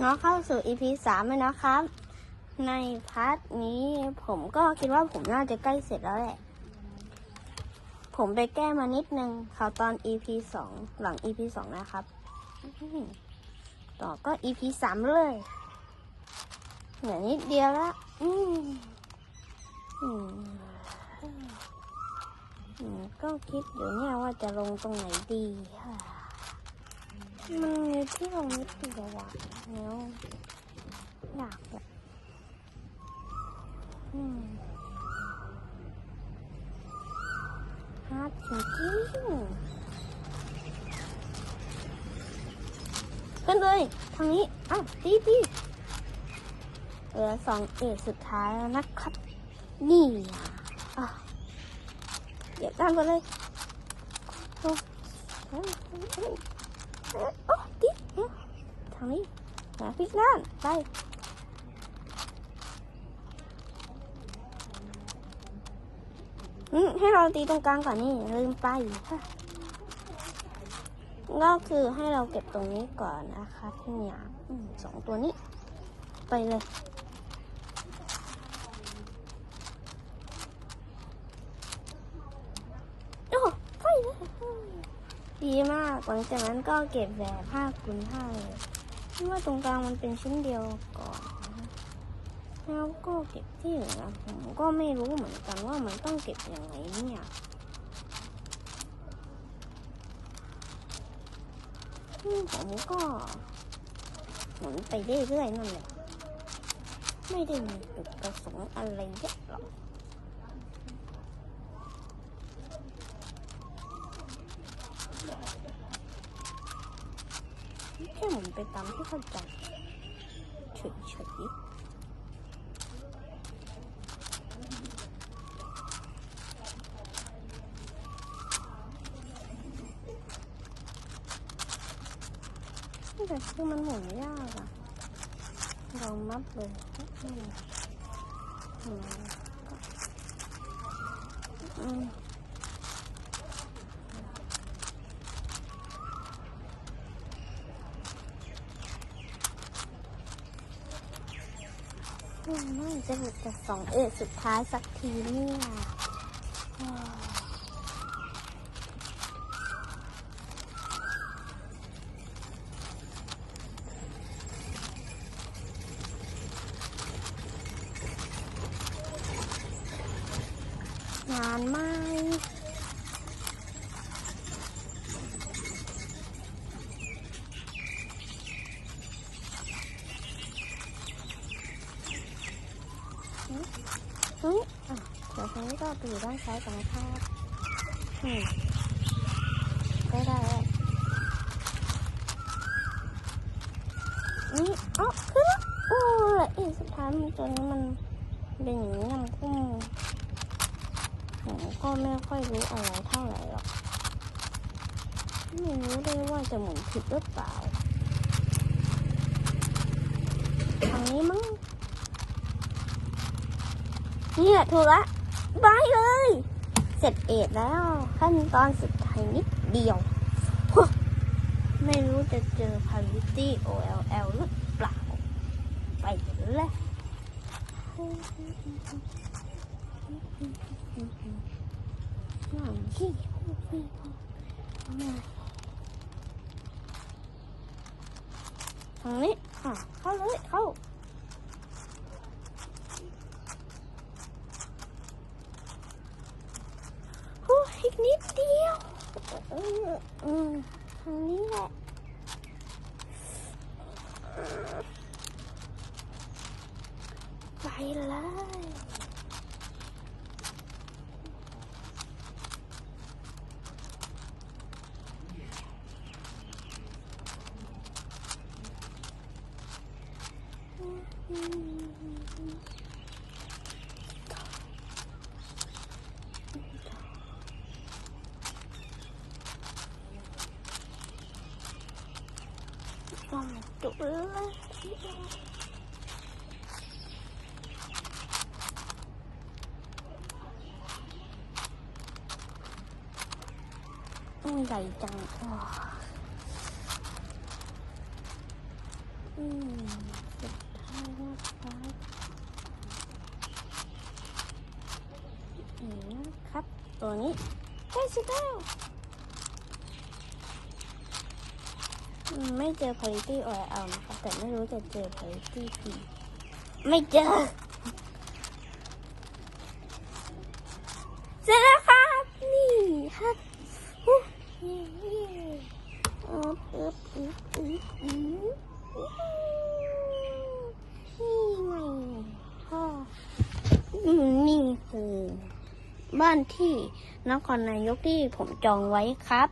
เนาะเข้าสู่ EP สามแล้วนะครับ ในพาร์ทนี้ผมก็คิดว่าผมน่าจะใกล้เสร็จแล้วแหละ ผมไปแก้มานิดนึงข่าวตอน EP สองหลัง EP สองนะครับ ต่อก็ EP สามเลยเหลือนิดเดียวละอืมอืมก็คิดอยู่เนี่ยว่าจะลงตรงไหนดีค่ะ มันมีที่ลงนิดเดียวอะแล้วอยากแบบอืมฮาร์ดจริงขึ้นเลยทางนี้ อ้าวตีตีเหลือสองเอกสุดท้ายแล้วนะครับ นี่อะอะเดี๋ยวตามกันเลยโอ้ โอ้ดิทางนี้หาพลิกด้านไปให้เราตีตรงกลางก่อนนี่ลืมไปก็คือให้เราเก็บตรงนี้ก่อนนะคะพี่หยาสองตัวนี้ ไปเลยโอ้ไปเลย ดีมาก หลังจากนั้นก็เก็บแบบผ้ากุนผ้าเลยที่ว่าตรงกลางมันเป็นชิ้นเดียวก่อนแล้วก็เก็บที่เหลือผมก็ไม่รู้เหมือนกันว่ามันต้องเก็บยังไงเนี่ยผมก็หมุนไปเรื่อยๆนั่นแหละไม่ได้มีจุดประสงค์อะไรเยอะหรอก แค่หมุนไปตามที่เข้าใจเฉยๆแต่คือมันหมุนยากอะลองมัดเลยอืมอืม ไม่จะหลุดจากสองเอกสุดท้ายสักทีเนี่ยอ้าวงานไหม ฮ้ยอะเดี๋ยวทีนี้ก็ไปอยู่ด้านซ้ายก่อนนะครับอืมได้ได้นี่อ๋อขึ้นโอ้ยอีสุดท้ายมันตัวนี้มันเป็นอย่างนี้ยังคุ้มผมก็ไม่ค่อยรู้อะไรเท่าไหร่หรอก ไม่รู้เลยว่าจะหมุนผิดหรือเปล่าทางนี้มั้ง เนี่ยถูกละบายเลย เสร็จเอ็ดแล้ว ขั้นตอนสุดท้ายนิดเดียว ไม่รู้จะเจอ Parity OLL หรือเปล่า ไปเลยอย่างที่ทางนี้ค่ะ เข้าเลย เข้า โอีกนิดเดียวอืมอืมทางนี้แหละไปเลยก็ไม่ จุเลยอืมใหญ่จังอ้ออืมสุดท้ายนะครับนี่นะครับ ตัวนี้ใกล้สุดแล้วอืม ไม่เจอ Parity Oil เอานะครับแต่ไม่รู้จะเจอ Parity P ไม่เจอเสร็จแล้วครับนี่ครับฮู้เย้เย้อึ๊บอึ๊บอึ๊บอึ๊บอึ๊บนี่ไงพ่ออืมนี่คือ บ้านที่นครนายกที่ผมจองไว้ครับ